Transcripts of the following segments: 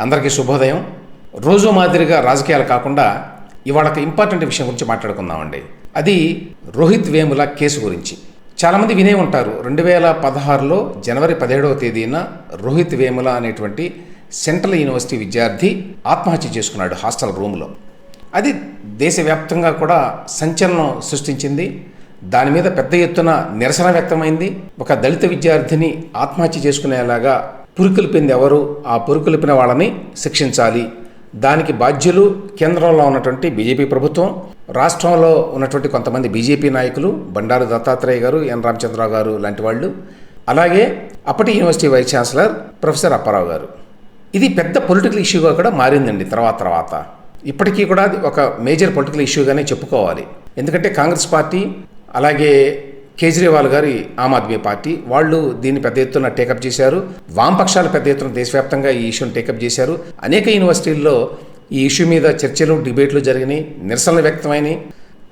అందరికీ శుభోదయం. రోజు మాదిరిగా రాజకీయాలు కాకుండా ఇవాళ ఒక ఇంపార్టెంట్ విషయం గురించి మాట్లాడుకుందామండి. అది రోహిత్ వేముల కేసు గురించి. చాలామంది వినే ఉంటారు రెండు వేల పదహారులో జనవరి పదిహేడవ తేదీన రోహిత్ వేముల అనేటువంటి సెంట్రల్ యూనివర్సిటీ విద్యార్థి ఆత్మహత్య చేసుకున్నాడు హాస్టల్ రూమ్లో. అది దేశవ్యాప్తంగా కూడా సంచలనం సృష్టించింది. దాని మీద పెద్ద ఎత్తున నిరసన వ్యక్తమైంది. ఒక దళిత విద్యార్థిని ఆత్మహత్య చేసుకునేలాగా పురుకులిపింది ఎవరు? ఆ పురుకులిపిన వాళ్ళని శిక్షించాలి. దానికి బాధ్యులు కేంద్రంలో ఉన్నటువంటి బీజేపీ ప్రభుత్వం రాష్ట్రంలో ఉన్నటువంటి కొంతమంది బీజేపీ నాయకులు బండారు దత్తాత్రేయ గారు ఎన్ రామచంద్రరావు గారు లాంటి వాళ్ళు. అలాగే అప్పటి university vice chancellor professor Apparao garu. ఇది పెద్ద పొలిటికల్ ఇష్యూగా కూడా మారిందండి తర్వాత తర్వాత. ఇప్పటికీ కూడా అది ఒక మేజర్ పొలిటికల్ ఇష్యూగానే చెప్పుకోవాలి. ఎందుకంటే కాంగ్రెస్ పార్టీ అలాగే కేజ్రీవాల్ గారి ఆమ్ ఆద్మీ పార్టీ. వాళ్ళు దీన్ని పెద్ద ఎత్తున టేకప్ చేశారు. వామపక్షాలు పెద్ద ఎత్తున దేశవ్యాప్తంగా ఈ ఇష్యూని టేకప్ చేశారు. అనేక యూనివర్సిటీల్లో ఈ ఇష్యూ మీద చర్చలు డిబేట్లు జరిగినాయి. నిరసనలు వ్యక్తమైనవి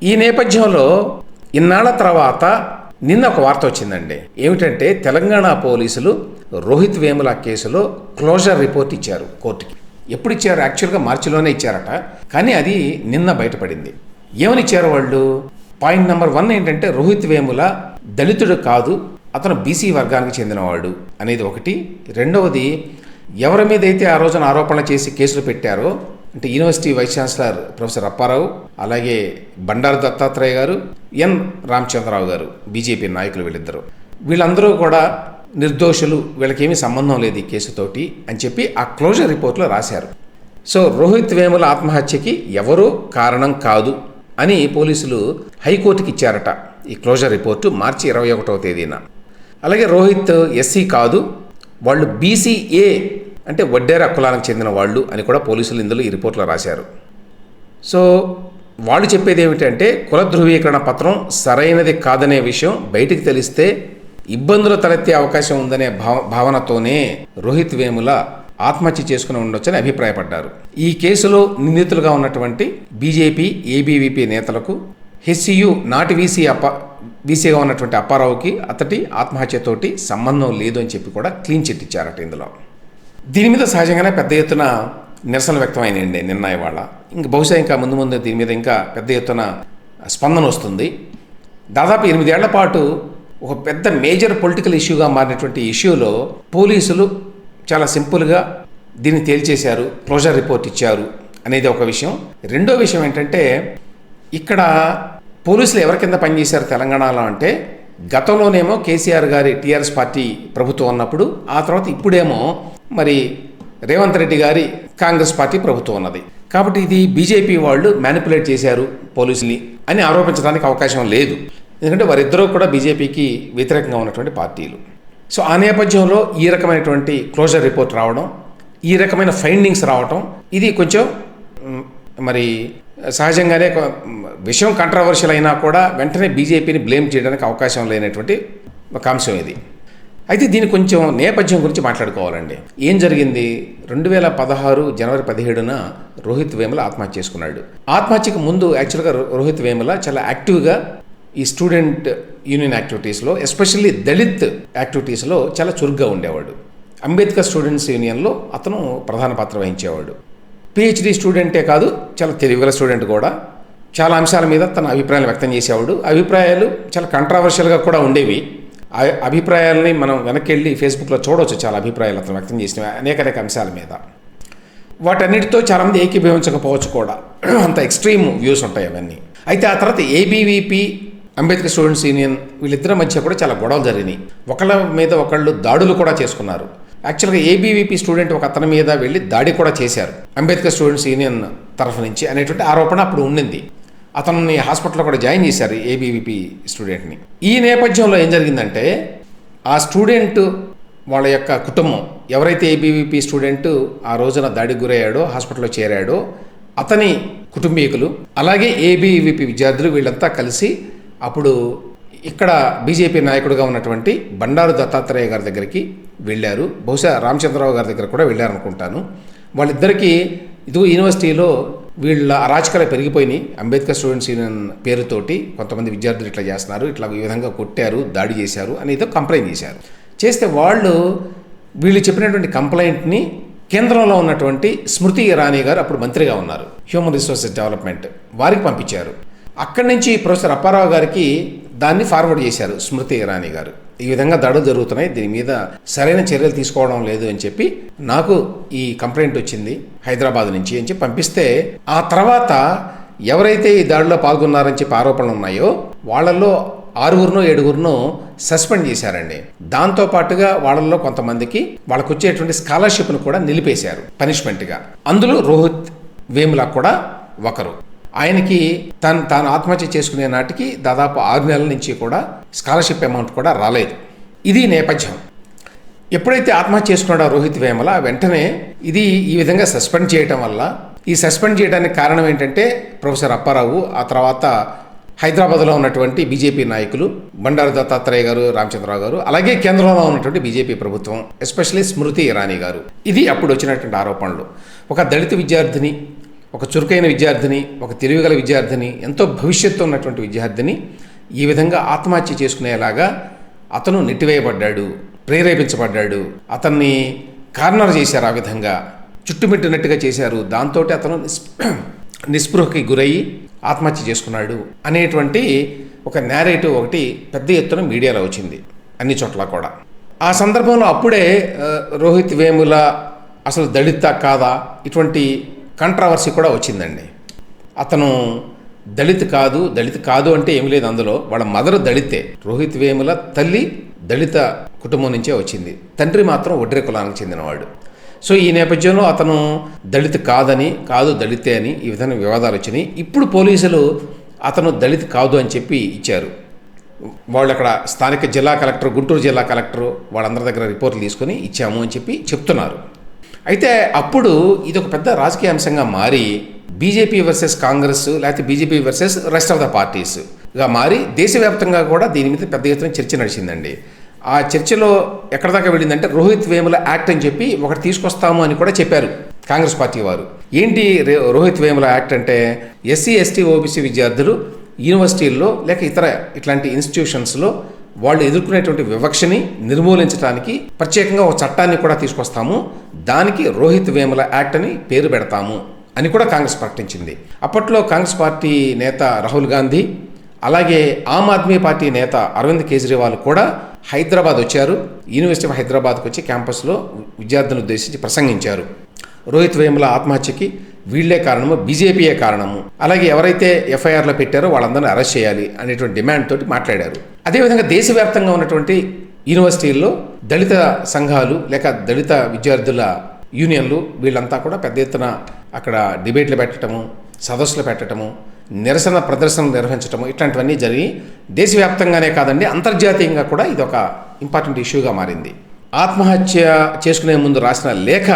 ఈ నేపథ్యంలో ఇన్నాళ్ళ తర్వాత నిన్న ఒక వార్త వచ్చిందండి. ఏమిటంటే తెలంగాణ పోలీసులు రోహిత్ వేముల కేసులో క్లోజర్ రిపోర్ట్ ఇచ్చారు కోర్టుకి. ఎప్పుడు ఇచ్చారు? యాక్చువల్గా మార్చిలోనే ఇచ్చారట. కానీ అది నిన్న బయటపడింది. ఏమని ఇచ్చారు వాళ్ళు? పాయింట్ నెంబర్ వన్ ఏంటంటే రోహిత్ వేముల దళితుడు కాదు అతను బీసీ వర్గానికి చెందినవాడు అనేది ఒకటి. రెండవది ఎవరి మీద అయితే ఆ రోజున ఆరోపణ చేసి కేసులు పెట్టారో అంటే university vice chancellor professor Apparao అలాగే బండారు దత్తాత్రేయ గారు ఎన్ రామచంద్రరావు గారు బీజేపీ నాయకులు వీళ్ళిద్దరూ. వీళ్ళందరూ కూడా నిర్దోషులు వీళ్ళకేమీ సంబంధం లేదు ఈ కేసుతోటి అని చెప్పి ఆ క్లోజర్ రిపోర్ట్లో రాశారు. సో రోహిత్ వేముల ఆత్మహత్యకి ఎవరూ కారణం కాదు అని పోలీసులు హైకోర్టుకి ఇచ్చారట ఈ క్లోజర్ రిపోర్టు మార్చి ఇరవై ఒకటవ తేదీన. అలాగే రోహిత్ ఎస్సీ కాదు వాళ్ళు బీసీఏ అంటే వడ్డేరా కులానికి చెందిన వాళ్ళు అని కూడా పోలీసులు ఇందులో ఈ రిపోర్ట్లో రాశారు. సో వాళ్ళు చెప్పేది ఏమిటంటే కుల ధృవీకరణ పత్రం సరైనది కాదనే విషయం బయటికి తెలిస్తే ఇబ్బందులు తలెత్తే అవకాశం ఉందనే భావ భావనతోనే రోహిత్ వేముల ఆత్మహత్య చేసుకుని ఉండొచ్చని అభిప్రాయపడ్డారు. ఈ కేసులో నిందితులుగా ఉన్నటువంటి బీజేపీ ఏబీవీపీ నేతలకు హెచ్సియు నాటి వీసీ అప్ప వీసీగా ఉన్నటువంటి అప్పారావుకి అతడి ఆత్మహత్యతోటి సంబంధం లేదు అని చెప్పి కూడా క్లీన్ చిట్ ఇచ్చారట ఇందులో. దీని మీద సహజంగానే పెద్ద ఎత్తున నిరసన వ్యక్తమైనండి నిన్న ఇవాళ. ఇంక బహుశా ఇంకా ముందు ముందు దీని మీద ఇంకా పెద్ద ఎత్తున స్పందన వస్తుంది. దాదాపు ఎనిమిదేళ్ళ పాటు ఒక పెద్ద మేజర్ పొలిటికల్ ఇష్యూగా మారినటువంటి ఇష్యూలో పోలీసులు చాలా సింపుల్గా దీన్ని తేల్చేశారు క్లోజర్ రిపోర్ట్ ఇచ్చారు అనేది ఒక విషయం. రెండో విషయం ఏంటంటే ఇక్కడ పోలీసులు ఎవరి కింద పనిచేశారు తెలంగాణలో అంటే గతంలోనేమో కేసీఆర్ గారి టీఆర్ఎస్ పార్టీ ప్రభుత్వం ఉన్నప్పుడు ఆ తర్వాత ఇప్పుడేమో మరి రేవంత్ రెడ్డి గారి కాంగ్రెస్ పార్టీ ప్రభుత్వం ఉన్నది. కాబట్టి ఇది బీజేపీ వాళ్ళు మ్యానిపులేట్ చేశారు పోలీసుని అని ఆరోపించడానికి అవకాశం లేదు. ఎందుకంటే వారిద్దరూ కూడా బీజేపీకి వ్యతిరేకంగా ఉన్నటువంటి పార్టీలు. సో ఆ నేపథ్యంలో ఈ రకమైనటువంటి క్లోజర్ రిపోర్ట్ రావడం ఈ రకమైన ఫైండింగ్స్ రావటం ఇది కొంచెం మరి సహజంగానే విషయం కంట్రవర్షియల్ అయినా కూడా వెంటనే బీజేపీని బ్లేమ్ చేయడానికి అవకాశం లేనటువంటి ఒక అంశం ఇది. అయితే దీని కొంచెం నేపథ్యం గురించి మాట్లాడుకోవాలండి. ఏం జరిగింది? రెండు వేల పదహారు జనవరి పదిహేడున రోహిత్ వేముల ఆత్మహత్య చేసుకున్నాడు. ఆత్మహత్యకు ముందు యాక్చువల్గా రోహిత్ వేముల చాలా యాక్టివ్గా ఈ స్టూడెంట్ యూనియన్ యాక్టివిటీస్లో ఎస్పెషల్లీ దళిత్ యాక్టివిటీస్లో చాలా చురుగ్గా ఉండేవాడు. అంబేద్కర్ స్టూడెంట్స్ యూనియన్లో అతను ప్రధాన పాత్ర వహించేవాడు. పిహెచ్డి స్టూడెంటే కాదు చాలా తెలివిగల స్టూడెంట్ కూడా. చాలా అంశాల మీద తన అభిప్రాయాలు వ్యక్తం చేసేవాడు. అభిప్రాయాలు చాలా కంట్రావర్షియల్గా కూడా ఉండేవి. ఆ అభిప్రాయాలని మనం వెనక్కి వెళ్ళి ఫేస్బుక్లో చూడవచ్చు చాలా అభిప్రాయాలు అతను వ్యక్తం చేసిన అనేక అనేక అంశాల మీద. వాటన్నిటితో చాలామంది ఏకీభవించకపోవచ్చు కూడా. అంత ఎక్స్ట్రీమ్ వ్యూస్ ఉంటాయి అవన్నీ. అయితే ఆ తర్వాత ఏబీవీపీ అంబేద్కర్ స్టూడెంట్స్ యూనియన్ వీళ్ళిద్దరి మధ్య కూడా చాలా గొడవలు జరిగినాయి. ఒకళ్ళ మీద ఒకళ్ళు దాడులు కూడా చేసుకున్నారు. యాక్చువల్గా ఏబీవీపీ స్టూడెంట్ ఒక అతని మీద వెళ్ళి దాడి కూడా చేశారు. అంబేద్కర్ స్టూడెంట్స్ యూనియన్ తరఫు నుంచి అనేటువంటి ఆరోపణ అప్పుడు ఉండింది. అతన్ని హాస్పిటల్లో కూడా జాయిన్ చేశారు ఏబీవీపీ స్టూడెంట్ని. ఈ నేపథ్యంలో ఏం జరిగిందంటే ఆ స్టూడెంట్ వాళ్ళ యొక్క కుటుంబం ఎవరైతే ఏబీవీపీ స్టూడెంట్ ఆ రోజున దాడికి గురయ్యాడో హాస్పిటల్లో చేరాడో అతని కుటుంబీకులు అలాగే ఏబీవీపీ విద్యార్థులు వీళ్ళంతా కలిసి అప్పుడు ఇక్కడ బీజేపీ నాయకుడిగా ఉన్నటువంటి బండారు దత్తాత్రేయ గారి దగ్గరికి వెళ్ళారు. బహుశా రామచంద్రరావు గారి దగ్గర కూడా వెళ్ళారు అనుకుంటాను వాళ్ళిద్దరికీ ఇదిగో యూనివర్సిటీలో వీళ్ళ అరాచకాలు పెరిగిపోయినాయి. అంబేద్కర్ స్టూడెంట్స్ యూనియన్ పేరుతోటి కొంతమంది విద్యార్థులు ఇట్లా చేస్తున్నారు. ఇట్లా ఈ విధంగా కొట్టారు దాడి చేశారు అని ఏదో కంప్లైంట్ చేశారు. చేస్తే వాళ్ళు వీళ్ళు చెప్పినటువంటి కంప్లైంట్ని కేంద్రంలో ఉన్నటువంటి స్మృతి ఇరానీ గారు అప్పుడు మంత్రిగా ఉన్నారు. హ్యూమన్ రిసోర్సెస్ డెవలప్మెంట్ వారికి పంపించారు. అక్కడి నుంచి ప్రొఫెసర్ అప్పారావు గారికి దాన్ని ఫార్వర్డ్ చేశారు స్మృతి ఇరానీ గారు. ఈ విధంగా దాడులు జరుగుతున్నాయి. దీని మీద సరైన చర్యలు తీసుకోవడం లేదు అని చెప్పి నాకు ఈ కంప్లైంట్ వచ్చింది హైదరాబాద్ నుంచి అని చెప్పి పంపిస్తే ఆ తర్వాత ఎవరైతే ఈ దాడిలో పాల్గొన్నారని చెప్పి ఆరోపణలు ఉన్నాయో వాళ్ళల్లో ఆరుగురునో ఏడుగురునో సస్పెండ్ చేశారండి. దాంతో పాటుగా వాళ్ళల్లో కొంతమందికి వాళ్ళకు వచ్చేటువంటి స్కాలర్షిప్ను కూడా నిలిపేశారు పనిష్మెంట్గా. అందులో రోహిత్ వేముల కూడా ఒకరు. ఆయనకి తను తాను ఆత్మహత్య చేసుకునే నాటికి దాదాపు ఆరు నెలల నుంచి కూడా స్కాలర్షిప్ అమౌంట్ కూడా రాలేదు. ఇది నేపథ్యం. ఎప్పుడైతే ఆత్మహత్య చేసుకున్నాడో రోహిత్ వేమల వెంటనే ఇది ఈ విధంగా సస్పెండ్ చేయటం వల్ల ఈ సస్పెండ్ చేయడానికి కారణం ఏంటంటే ప్రొఫెసర్ అప్పారావు ఆ తర్వాత హైదరాబాద్లో ఉన్నటువంటి బీజేపీ నాయకులు బండారు దత్తాత్రేయ గారు రామచంద్రరావు గారు అలాగే కేంద్రంలో ఉన్నటువంటి బీజేపీ ప్రభుత్వం ఎస్పెషల్లీ స్మృతి ఇరానీ గారు. ఇది అప్పుడు వచ్చినటువంటి ఆరోపణలు. ఒక దళిత విద్యార్థిని ఒక చురుకైన విద్యార్థిని ఒక తెలివిగల విద్యార్థిని ఎంతో భవిష్యత్తు ఉన్నటువంటి విద్యార్థిని ఈ విధంగా ఆత్మహత్య చేసుకునేలాగా అతను నెట్టివేయబడ్డాడు ప్రేరేపించబడ్డాడు. అతన్ని కార్నర్ చేశారు ఆ విధంగా. చుట్టుమిట్టినట్టుగా చేశారు. దాంతో అతను నిస్పృహకి గురయ్యి ఆత్మహత్య చేసుకున్నాడు అనేటువంటి ఒక నేరేటివ్ ఒకటి పెద్ద ఎత్తున మీడియాలో వచ్చింది అన్ని చోట్ల కూడా. ఆ సందర్భంలో అప్పుడే రోహిత్ వేముల అసలు దళిత కాదా? ఇటువంటి కంట్రవర్సీ కూడా వచ్చిందండి. అతను దళిత్ కాదు దళిత్ కాదు అంటే ఏమి లేదు అందులో. వాళ్ళ మదర్ దళితే. రోహిత్ వేముల తల్లి దళిత కుటుంబం నుంచే వచ్చింది. తండ్రి మాత్రం ఒడ్రే కులానికి చెందినవాడు. సో ఈ నేపథ్యంలో అతను దళిత్ కాదని కాదు దళితే అని ఈ విధంగా వివాదాలు వచ్చినాయి. ఇప్పుడు పోలీసులు అతను దళిత్ కాదు అని చెప్పి ఇచ్చారు. వాళ్ళు అక్కడ స్థానిక జిల్లా కలెక్టర్ గుంటూరు జిల్లా కలెక్టర్ వాళ్ళందరి దగ్గర రిపోర్ట్లు తీసుకొని ఇచ్చాము అని చెప్పి చెప్తున్నారు. అయితే అప్పుడు ఇది ఒక పెద్ద రాజకీయ అంశంగా మారి బీజేపీ వర్సెస్ కాంగ్రెస్ లేకపోతే BJP versus rest of the పార్టీస్గా మారి దేశవ్యాప్తంగా కూడా దీని మీద పెద్ద ఎత్తున చర్చ నడిచిందండి. ఆ చర్చలో ఎక్కడ దాకా వెళ్ళిందంటే రోహిత్ వేముల యాక్ట్ అని చెప్పి ఒకటి తీసుకొస్తాము అని కూడా చెప్పారు కాంగ్రెస్ పార్టీ వారు. ఏంటి రోహిత్ వేముల యాక్ట్ అంటే ఎస్సీ ఎస్టీ ఓబీసీ విద్యార్థులు యూనివర్సిటీల్లో లేక ఇతర ఇట్లాంటి ఇన్స్టిట్యూషన్స్లో వాళ్ళు ఎదుర్కొనేటువంటి వివక్షని నిర్మూలించడానికి ప్రత్యేకంగా ఒక చట్టాన్ని కూడా తీసుకొస్తాము. దానికి రోహిత్ వేముల యాక్ట్ అని పేరు పెడతాము అని కూడా కాంగ్రెస్ ప్రకటించింది. అప్పట్లో కాంగ్రెస్ పార్టీ నేత రాహుల్ గాంధీ అలాగే ఆమ్ ఆద్మీ పార్టీ నేత అరవింద్ కేజ్రీవాల్ కూడా హైదరాబాద్ వచ్చారు. యూనివర్సిటీ ఆఫ్ హైదరాబాద్కి వచ్చి క్యాంపస్లో విద్యార్థులను ఉద్దేశించి ప్రసంగించారు. రోహిత్ వేముల ఆత్మహత్యకి వీళ్ళే కారణము బీజేపీయే కారణము. అలాగే ఎవరైతే ఎఫ్ఐఆర్లో పెట్టారో వాళ్ళందరినీ అరెస్ట్ చేయాలి అనేటువంటి డిమాండ్ తోటి మాట్లాడారు. అదేవిధంగా దేశవ్యాప్తంగా ఉన్నటువంటి యూనివర్సిటీల్లో దళిత సంఘాలు లేక దళిత విద్యార్థుల యూనియన్లు వీళ్ళంతా కూడా పెద్ద ఎత్తున అక్కడ డిబేట్లు పెట్టడము సదస్సులు పెట్టడము నిరసన ప్రదర్శనలు నిర్వహించడము ఇట్లాంటివన్నీ జరిగి దేశవ్యాప్తంగానే కాదండి అంతర్జాతీయంగా కూడా ఇది ఒక ఇంపార్టెంట్ ఇష్యూగా మారింది. ఆత్మహత్య చేసుకునే ముందు రాసిన లేఖ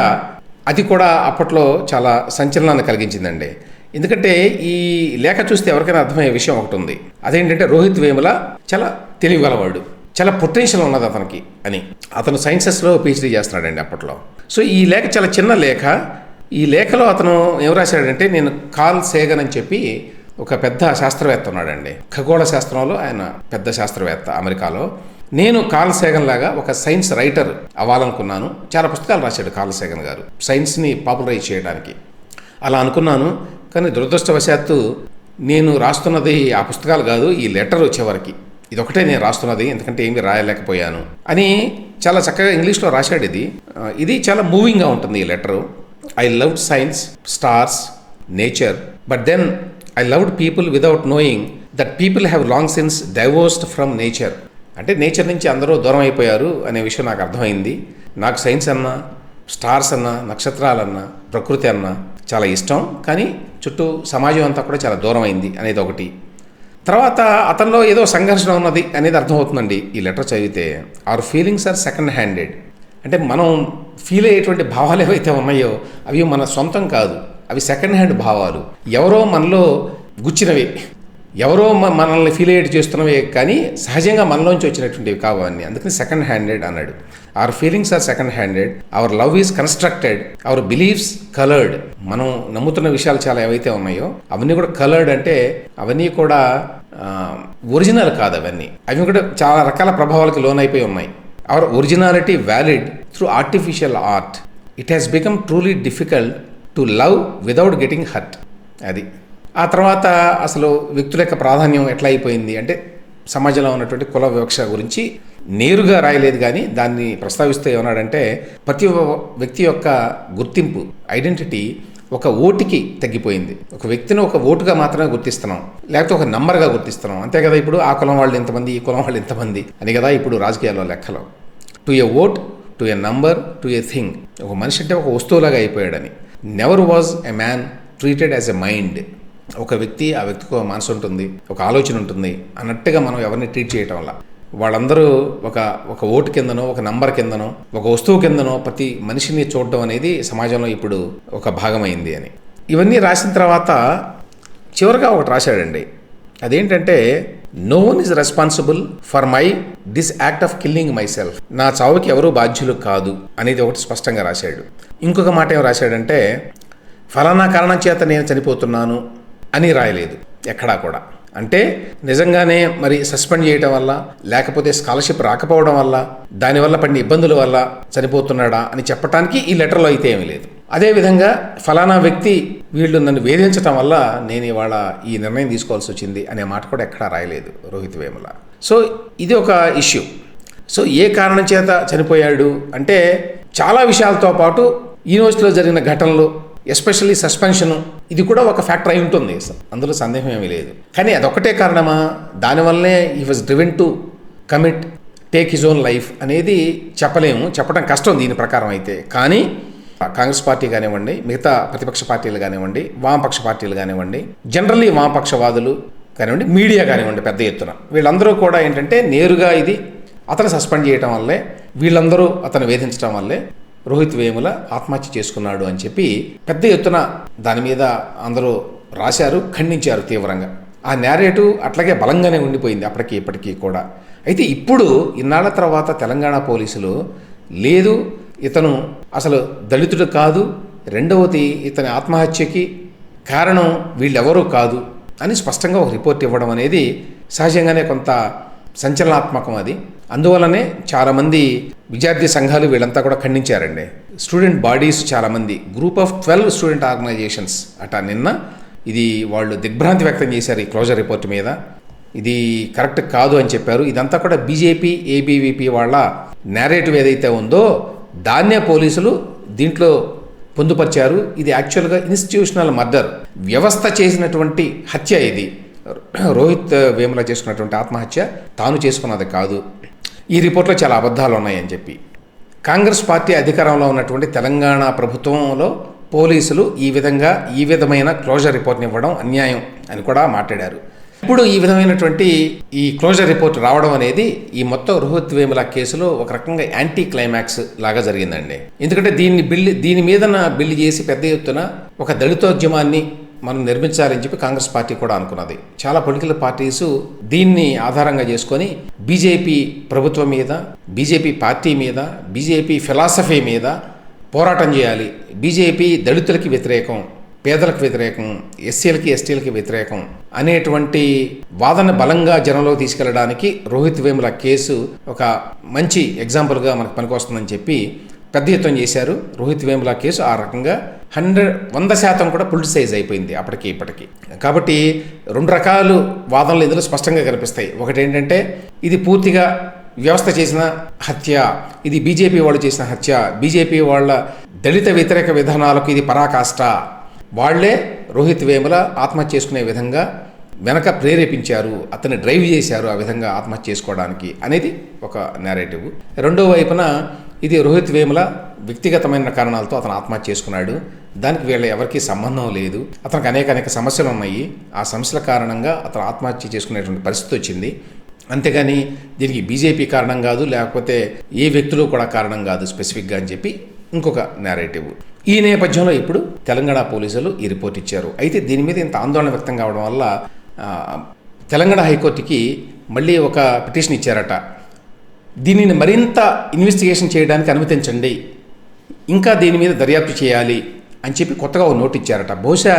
అది కూడా అప్పట్లో చాలా సంచలనాన్ని కలిగించిందండి. ఎందుకంటే ఈ లేఖ చూస్తే ఎవరికైనా అర్థమయ్యే విషయం ఒకటి ఉంది. అదేంటంటే రోహిత్ వేముల చాలా తెలివిగలవాడు. చాలా పొటెన్షియల్ ఉన్నది అతనికి అని. అతను సైన్సెస్లో పిహెచ్డీ చేస్తున్నాడండి అప్పట్లో. సో ఈ లేఖ చాలా చిన్న లేఖ. ఈ లేఖలో అతను ఏం రాశాడంటే నేను కాల్ సేగన్ అని చెప్పి ఒక పెద్ద శాస్త్రవేత్త ఉన్నాడండి. ఖగోళ శాస్త్రంలో ఆయన పెద్ద శాస్త్రవేత్త అమెరికాలో. నేను కార్ల్ సేగన్ లాగా ఒక సైన్స్ రైటర్ అవ్వాలనుకున్నాను. చాలా పుస్తకాలు రాశాడు కార్ల్ సేగన్ గారు. సైన్స్ని పాపులరైజ్ చేయడానికి. అలా అనుకున్నాను కానీ దురదృష్టవశాత్తు నేను రాస్తున్నది ఆ పుస్తకాలు కాదు ఈ లెటర్ వచ్చేవరకు. ఇది ఒకటే నేను రాస్తున్నది ఎందుకంటే ఏమీ రాయలేకపోయాను అని చాలా చక్కగా ఇంగ్లీష్లో రాశాడు ఇది. ఇది చాలా మూవింగ్గా ఉంటుంది ఈ letter. I love science stars nature but then I loved people without knowing that people have long since divorced from nature అంటే నేచర్ నుంచి అందరూ దూరం అయిపోయారు అనే విషయం నాకు అర్థమైంది. నాకు సైన్స్ అన్నా స్టార్స్ అన్నా నక్షత్రాలన్నా ప్రకృతి అన్నా చాలా ఇష్టం. కానీ చుట్టూ సమాజం అంతా కూడా చాలా దూరం అయింది అనేది ఒకటి. తర్వాత అతనిలో ఏదో సంఘర్షణ ఉన్నది అనేది అర్థమవుతుందండి ఈ లెటర్ చదివితే. Our feelings are second handed అంటే మనం ఫీల్ అయ్యేటువంటి భావాలు ఏవైతే ఉన్నాయో అవి మన సొంతం కాదు. అవి సెకండ్ హ్యాండ్ భావాలు. ఎవరో మనలో గుచ్చినవి. ఎవరో మనల్ని ఫీల్ అయ్యేట్ చేస్తున్నవే కానీ సహజంగా మనలోంచి వచ్చినటువంటివి కావు అన్నీ అందుకని సెకండ్ హ్యాండెడ్ అన్నాడు. Our feelings are second handed our love is constructed our beliefs coloured మనం నమ్ముతున్న విషయాలు చాలా ఏవైతే ఉన్నాయో అవన్నీ కూడా కలర్డ్ అంటే అవన్నీ కూడా ఒరిజినల్ కాదు అవన్నీ. అవి కూడా చాలా రకాల ప్రభావాలకు లోనైపోయి ఉన్నాయి. Our originality valid through artificial art it has become truly difficult to love without getting hurt అది. ఆ తర్వాత అసలు వ్యక్తుల యొక్క ప్రాధాన్యం ఎట్లా అయిపోయింది? అంటే సమాజంలో ఉన్నటువంటి కుల వివక్ష గురించి నేరుగా రాయలేదు కానీ దాన్ని ప్రస్తావిస్తూ ఏమన్నాడంటే ప్రతి వ్యక్తి యొక్క గుర్తింపు ఐడెంటిటీ ఒక ఓటుకి తగ్గిపోయింది. ఒక వ్యక్తిని ఒక ఓటుగా మాత్రమే గుర్తిస్తున్నాం. లేకపోతే ఒక నంబర్గా గుర్తిస్తున్నాం. అంతే కదా ఇప్పుడు ఆ కులం వాళ్ళు ఎంతమంది ఈ కులం వాళ్ళు ఎంతమంది అని కదా ఇప్పుడు రాజకీయాల్లో లెక్కలో. To a vote to a number to a thing. ఒక మనిషి అంటే ఒక వస్తువులాగా అయిపోయాడని. Never was a man treated as a mind ఒక వ్యక్తి ఆ వ్యక్తికి ఒక మనసు ఉంటుంది ఒక ఆలోచన ఉంటుంది అన్నట్టుగా మనం ఎవరిని ట్రీట్ చేయటం వల్ల. వాళ్ళందరూ ఒక ఒక ఓటు కిందనో ఒక నంబర్ కిందనో ఒక వస్తువు కిందనో ప్రతి మనిషిని చూడడం అనేది సమాజంలో ఇప్పుడు ఒక భాగమైంది అని. ఇవన్నీ రాసిన తర్వాత చివరిగా ఒకటి రాశాడండి. అదేంటంటే no one is responsible for my this act of killing myself నా చావుకి ఎవరూ బాధ్యులు కాదు అనేది ఒకటి స్పష్టంగా రాశాడు. ఇంకొక మాట ఏం రాశాడంటే ఫలానా కారణం చేత నేను చనిపోతున్నాను. అని రాయలేదు ఎక్కడా కూడా. అంటే నిజంగానే మరి సస్పెండ్ చేయడం వల్ల లేకపోతే స్కాలర్షిప్ రాకపోవడం వల్ల దానివల్ల పడిన ఇబ్బందుల వల్ల చనిపోతున్నాడా అని చెప్పడానికి ఈ లెటర్లో అయితే ఏమీ లేదు. అదేవిధంగా ఫలానా వ్యక్తి వీళ్ళు నన్ను వేధించడం వల్ల నేను ఇవాళ ఈ నిర్ణయం తీసుకోవాల్సి వచ్చింది అనే మాట కూడా ఎక్కడా రాయలేదు రోహిత్ వేముల. సో ఇది ఒక ఇష్యూ. సో ఏ కారణం చేత చనిపోయాడు అంటే చాలా విషయాలతో పాటు యూనివర్సిటీలో జరిగిన ఘటనలు ఎస్పెషల్లీ సస్పెన్షన్ ఇది కూడా ఒక ఫ్యాక్టర్ అయి ఉంటుంది. అందులో సందేహం ఏమీ లేదు. కానీ అదొక్కటే కారణమా? దానివల్లనే ఈ was driven to commit take his own life అనేది చెప్పలేము. చెప్పడం కష్టం దీని ప్రకారం అయితే. కానీ కాంగ్రెస్ పార్టీ కానివ్వండి మిగతా ప్రతిపక్ష పార్టీలు కానివ్వండి వామపక్ష పార్టీలు కానివ్వండి జనరల్లీ వామపక్షవాదులు కానివ్వండి మీడియా కానివ్వండి పెద్ద ఎత్తున. వీళ్ళందరూ కూడా ఏంటంటే నేరుగా ఇది అతను సస్పెండ్ చేయటం వల్లే వీళ్ళందరూ అతను వేధించడం వల్లే రోహిత్ వేముల ఆత్మహత్య చేసుకున్నాడు అని చెప్పి పెద్ద ఎత్తున దాని మీద అందరూ రాశారు ఖండించారు తీవ్రంగా. ఆ నేరేటివ్ అట్లాగే బలంగానే ఉండిపోయింది అప్పటికి ఇప్పటికీ కూడా. అయితే ఇప్పుడు ఇన్నాళ్ళ తర్వాత తెలంగాణ పోలీసులు లేదు ఇతను అసలు దళితుడు కాదు రెండవది ఇతని ఆత్మహత్యకి కారణం వీళ్ళెవరూ కాదు అని స్పష్టంగా ఒక రిపోర్ట్ ఇవ్వడం అనేది సహజంగానే కొంత సంచలనాత్మకం అది. అందువలనే చాలామంది విద్యార్థి సంఘాలు వీళ్ళంతా కూడా ఖండించారండి. స్టూడెంట్ బాడీస్ చాలామంది group of twelve student organisations అట నిన్న ఇది వాళ్ళు దిగ్భ్రాంతి వ్యక్తం చేశారు ఈ క్లోజర్ రిపోర్ట్ మీద. ఇది కరెక్ట్ కాదు అని చెప్పారు. ఇదంతా కూడా బీజేపీ ఏబీవీపీ వాళ్ళ నేరేటివ్ ఏదైతే ఉందో దాన్నే పోలీసులు దీంట్లో పొందుపరిచారు. ఇది యాక్చువల్గా ఇన్స్టిట్యూషనల్ మర్డర్ వ్యవస్థ చేసినటువంటి హత్య ఇది. రోహిత్ వేముల చేసుకున్నటువంటి ఆత్మహత్య తాను చేసుకున్నది కాదు. ఈ రిపోర్ట్లో చాలా అబద్ధాలు ఉన్నాయని చెప్పి. కాంగ్రెస్ పార్టీ అధికారంలో ఉన్నటువంటి తెలంగాణ ప్రభుత్వంలో పోలీసులు ఈ విధంగా ఈ విధమైన క్లోజర్ రిపోర్ట్ని ఇవ్వడం అన్యాయం అని కూడా మాట్లాడారు. ఇప్పుడు ఈ విధమైనటువంటి ఈ క్లోజర్ రిపోర్ట్ రావడం అనేది ఈ మొత్తం రుహత్ వేముల కేసులో ఒక రకంగా యాంటీ క్లైమాక్స్ లాగా జరిగిందండి. ఎందుకంటే దీన్ని బిల్లు దీని మీద బిల్లు చేసి పెద్ద ఎత్తున ఒక దళితోద్యమాన్ని మనం నిర్మించాలని చెప్పి కాంగ్రెస్ పార్టీ కూడా అనుకున్నది. చాలా పొలిటికల్ పార్టీస్ దీన్ని ఆధారంగా చేసుకొని బీజేపీ ప్రభుత్వం మీద బీజేపీ పార్టీ మీద బీజేపీ ఫిలాసఫీ మీద పోరాటం చేయాలి. బీజేపీ దళితులకి వ్యతిరేకం పేదలకు వ్యతిరేకం ఎస్సీలకి ఎస్టీలకి వ్యతిరేకం అనేటువంటి వాదన బలంగా జనంలోకి తీసుకెళ్ళడానికి రోహిత్ వేముల కేసు ఒక మంచి ఎగ్జాంపుల్గా మనకు పనికొస్తుందని చెప్పి పెద్ద ఎత్తున చేశారు. రోహిత్ వేముల కేసు ఆ రకంగా హండ్రెడ్ వంద శాతం కూడా పొలిటిసైజ్ అయిపోయింది అప్పటికి ఇప్పటికి. కాబట్టి రెండు రకాలు వాదనలు ఇందులో స్పష్టంగా కనిపిస్తాయి. ఒకటి ఏంటంటే ఇది పూర్తిగా వ్యవస్థ చేసిన హత్య ఇది బీజేపీ వాళ్ళు చేసిన హత్య బీజేపీ వాళ్ళ దళిత వ్యతిరేక విధానాలకు ఇది పరాకాష్ట. వాళ్ళే రోహిత్ వేముల ఆత్మహత్య చేసుకునే విధంగా వెనక ప్రేరేపించారు అతన్ని డ్రైవ్ చేశారు ఆ విధంగా ఆత్మహత్య చేసుకోవడానికి అనేది ఒక నేరేటివ్ రెండో వైపున ఇది రోహిత్ వేముల వ్యక్తిగతమైన కారణాలతో అతను ఆత్మహత్య చేసుకున్నాడు. దానికి వీళ్ళ ఎవరికీ సంబంధం లేదు. అతనికి అనేక అనేక సమస్యలు ఉన్నాయి. ఆ సమస్యల కారణంగా అతను ఆత్మహత్య చేసుకునేటువంటి పరిస్థితి వచ్చింది. అంతేగాని దీనికి బీజేపీ కారణం కాదు లేకపోతే ఏ వ్యక్తులు కూడా కారణం కాదు స్పెసిఫిక్గా అని చెప్పి ఇంకొక నేరేటివ్ ఈ నేపథ్యంలో ఇప్పుడు తెలంగాణ పోలీసులు ఈ రిపోర్ట్ ఇచ్చారు. అయితే దీని మీద ఇంత ఆందోళన వ్యక్తం కావడం వల్ల తెలంగాణ హైకోర్టుకి మళ్ళీ ఒక పిటిషన్ ఇచ్చారట. దీనిని మరింత ఇన్వెస్టిగేషన్ చేయడానికి అనుమతించండి. ఇంకా దీని మీద దర్యాప్తు చేయాలి అని చెప్పి కొత్తగా ఒక నోట్ ఇచ్చారట. బహుశా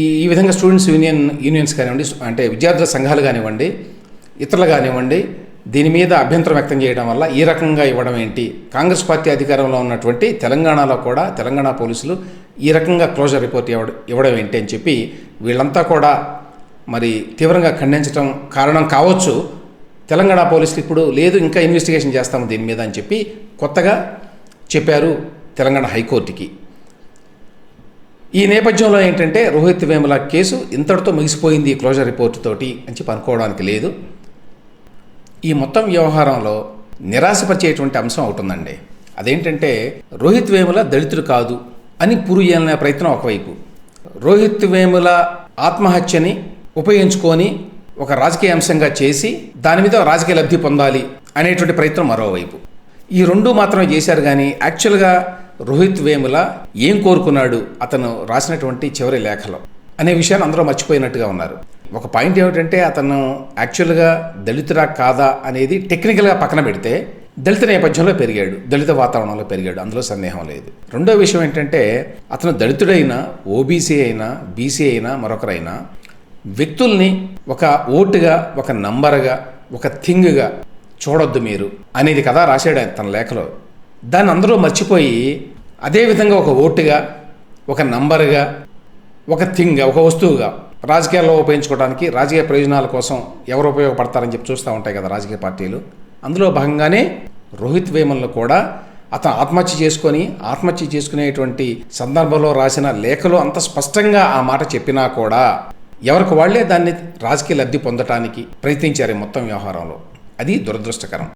ఈ ఈ విధంగా స్టూడెంట్స్ యూనియన్ యూనియన్స్ కానివ్వండి అంటే విద్యార్థుల సంఘాలు కానివ్వండి ఇతరులు కానివ్వండి దీని మీద అభ్యంతరం వ్యక్తం చేయడం వల్ల ఈ రకంగా ఇవ్వడం ఏంటి? కాంగ్రెస్ పార్టీ అధికారంలో ఉన్నటువంటి తెలంగాణలో కూడా తెలంగాణ పోలీసులు ఈ రకంగా క్లోజర్ రిపోర్ట్ ఇవ్వడం ఇవ్వడం ఏంటి అని చెప్పి వీళ్ళంతా కూడా మరి తీవ్రంగా ఖండించడం కారణం కావచ్చు. తెలంగాణ పోలీసులు ఇప్పుడు లేదు ఇంకా ఇన్వెస్టిగేషన్ చేస్తాము దీని మీద అని చెప్పి కొత్తగా చెప్పారు తెలంగాణ హైకోర్టుకి. ఈ నేపథ్యంలో ఏంటంటే రోహిత్ వేముల కేసు ఇంతటితో ముగిసిపోయింది క్లోజర్ రిపోర్ట్ తోటి అని చెప్పి అనుకోవడానికి లేదు. ఈ మొత్తం వ్యవహారంలో నిరాశపరిచేటువంటి అంశం ఒకటి ఉందండి. అదేంటంటే రోహిత్ వేముల దళితుడు కాదు అని పురు చేయాలనే ప్రయత్నం ఒకవైపు. రోహిత్ వేముల ఆత్మహత్యని ఉపయోగించుకొని ఒక రాజకీయ అంశంగా చేసి దాని మీద రాజకీయ లబ్ధి పొందాలి అనేటువంటి ప్రయత్నం మరోవైపు. ఈ రెండు మాత్రమే చేశారు కానీ యాక్చువల్గా రోహిత్ వేముల ఏం కోరుకున్నాడు అతను రాసినటువంటి చివరి లేఖలో అనే విషయాన్ని అందరూ మర్చిపోయినట్టుగా ఉన్నారు. ఒక పాయింట్ ఏమిటంటే అతను యాక్చువల్గా దళితుడా కాదా అనేది టెక్నికల్గా పక్కన పెడితే దళిత నేపథ్యంలో పెరిగాడు దళిత వాతావరణంలో పెరిగాడు అందులో సందేహం లేదు. రెండో విషయం ఏంటంటే అతను దళితుడైనా ఓబీసీ అయినా బీసీ అయినా మరొకరైనా వ్యక్తుల్ని ఒక ఓటుగా ఒక నంబర్గా ఒక థింగ్గా చూడొద్దు మీరు అనేది కదా రాశాడు ఆయన తన లేఖలో. దాన్ని అందరూ మర్చిపోయి అదేవిధంగా ఒక ఓటుగా ఒక నంబర్గా ఒక థింగ్గా ఒక వస్తువుగా రాజకీయాల్లో ఉపయోగించుకోవడానికి రాజకీయ ప్రయోజనాల కోసం ఎవరు ఉపయోగపడతారని చెప్పి చూస్తూ ఉంటాయి కదా రాజకీయ పార్టీలు. అందులో భాగంగానే రోహిత్ వేమన్లు కూడా అతను ఆత్మహత్య చేసుకొని ఆత్మహత్య చేసుకునేటువంటి సందర్భంలో రాసిన లేఖలో అంత స్పష్టంగా ఆ మాట చెప్పినా కూడా ఎవరికి వాళ్ళే దాన్ని రాజకీయ లబ్ధి పొందటానికి ప్రయత్నించారు మొత్తం వ్యవహారంలో. అది దురదృష్టకరం.